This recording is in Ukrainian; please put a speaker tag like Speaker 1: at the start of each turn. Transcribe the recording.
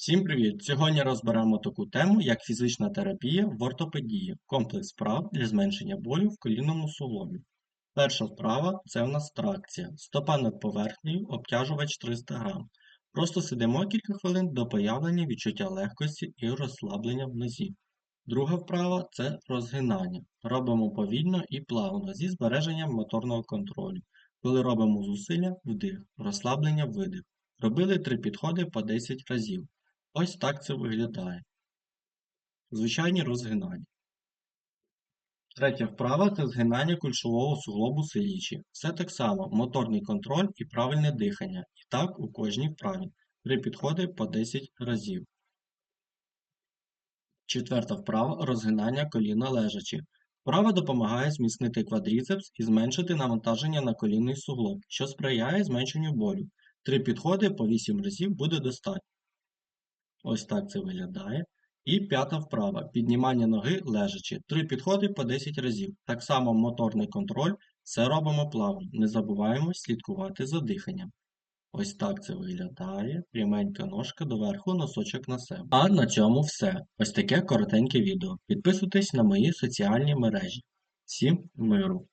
Speaker 1: Всім привіт! Сьогодні розберемо таку тему, як фізична терапія в ортопедії, комплекс вправ для зменшення болю в колінному суглобі. Перша вправа це в нас тракція. Стопа над поверхнею, обтяжувач 300 г. Просто сидимо кілька хвилин до появлення відчуття легкості і розслаблення в нозі. Друга вправа це розгинання. Робимо повільно і плавно зі збереженням моторного контролю. Коли робимо зусилля, вдих, розслаблення, видих. Робили три підходи по 10 разів. Ось так це виглядає. Звичайні розгинання. Третя вправа це згинання кульшового суглобу силічі. Все так само моторний контроль і правильне дихання. І так у кожній вправі. Три підходи по 10 разів. Четверта вправа розгинання коліна лежачи. Вправа допомагає зміцнити квадріцепс і зменшити навантаження на колінний суглоб, що сприяє зменшенню болю. Три підходи по 8 разів буде достатньо. Ось так це виглядає. І п'ята вправа. Піднімання ноги лежачи. Три підходи по 10 разів. Так само моторний контроль. Все робимо плавно. Не забуваємо слідкувати за диханням. Ось так це виглядає. Пряменька ножка доверху, носочок на себе. А на цьому все. Ось таке коротеньке відео. Підписуйтесь на мої соціальні мережі. Всім миру!